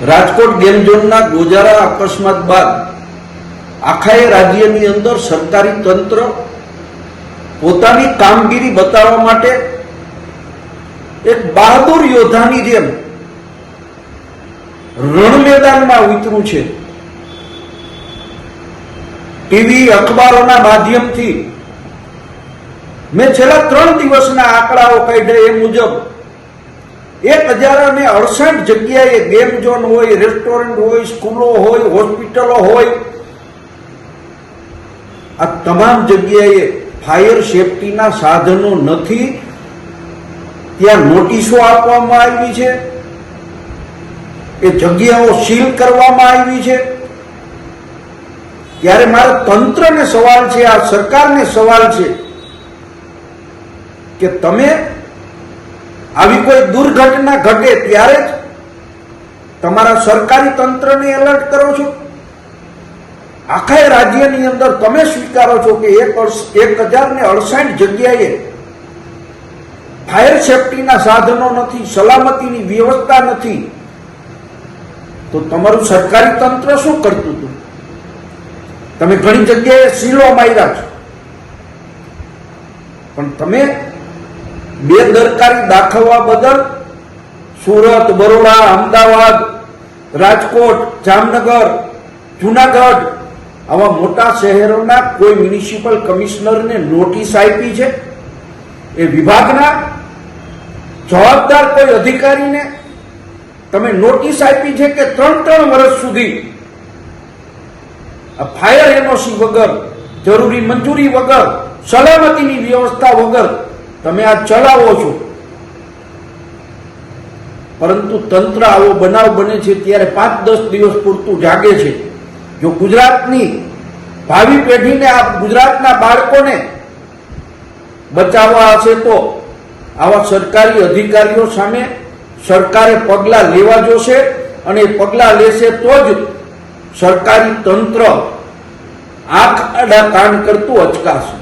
Rajkot game ઝોનના ગોજારા અકસ્માત બાદ આખાએ રાજ્યની અંદર સરકારી તંત્ર પોતાની કામગીરી બતાવવા માટે એક બહાદુર યોદ્ધાની જેમ રણ મેદાનમાં ઉતર્યું છે. ટીવી અખબારોના માધ્યમથી મેં છેલ્લા ત્રણ દિવસના આંકડાઓ કાઢ્યા એ મુજબ એક હજાર અને અડસઠ જગ્યાએ ગેમ ઝોન હોય, રેસ્ટોરન્ટ હોય, સ્કૂલો હોય, હોસ્પિટલો હોય, આ તમામ જગ્યાએ ફાયર સેફટીના સાધનો નથી. ત્યાં નોટિસો આપવામાં આવી છે. એ જગ્યાઓ સીલ કરવામાં આવી છે. ત્યારે મારો તંત્રને સવાલ છે, આ સરકારને સવાલ છે કે તમે આવી કોઈ દુર્ઘટના ઘટે ત્યારે જ તમારા સરકારી તંત્રને એલર્ટ કરો છો. આખા રાજ્યની અંદર તમે સ્વીકારો છો કે એક એક હજાર ને અડસાઠ જગ્યાએ ફાયર સેફટીના સાધનો નથી, સલામતીની વ્યવસ્થા નથી. તો તમારું સરકારી તંત્ર શું કરતું હતું? તમે ઘણી જગ્યાએ સીલો માર્યા છો. પણ તમે બેદરકારી દાખવવા બદલ સુરત, બરોડા, અમદાવાદ, રાજકોટ, જામનગર, જુનાગઢ, આવા મોટા શહેરોના કોઈ મ્યુનિસિપલ કમિશનરને નોટિસ આપી છે? એ વિભાગના જવાબદાર કોઈ અધિકારીને તમે નોટિસ આપી છે કે ત્રણ ત્રણ વર્ષ સુધી ફાયર એનઓસી વગર, જરૂરી મંજૂરી વગર, સલામતીની વ્યવસ્થા વગર તમે આ ચલાવો છો. પરંતુ તંત્ર આવો બનાવ બને છે ત્યારે પાંચ દસ દિવસ પૂરતું જાગે છે. જો ગુજરાતની ભાવિ પેઢીને આ ગુજરાતના બાળકોને બચાવવા હશે તો આવા સરકારી અધિકારીઓ સામે સરકારે પગલાં લેવા જોશે અને પગલાં લેશે તો જ સરકારી તંત્ર આંખ આડા કાન કરતું અચકાશે.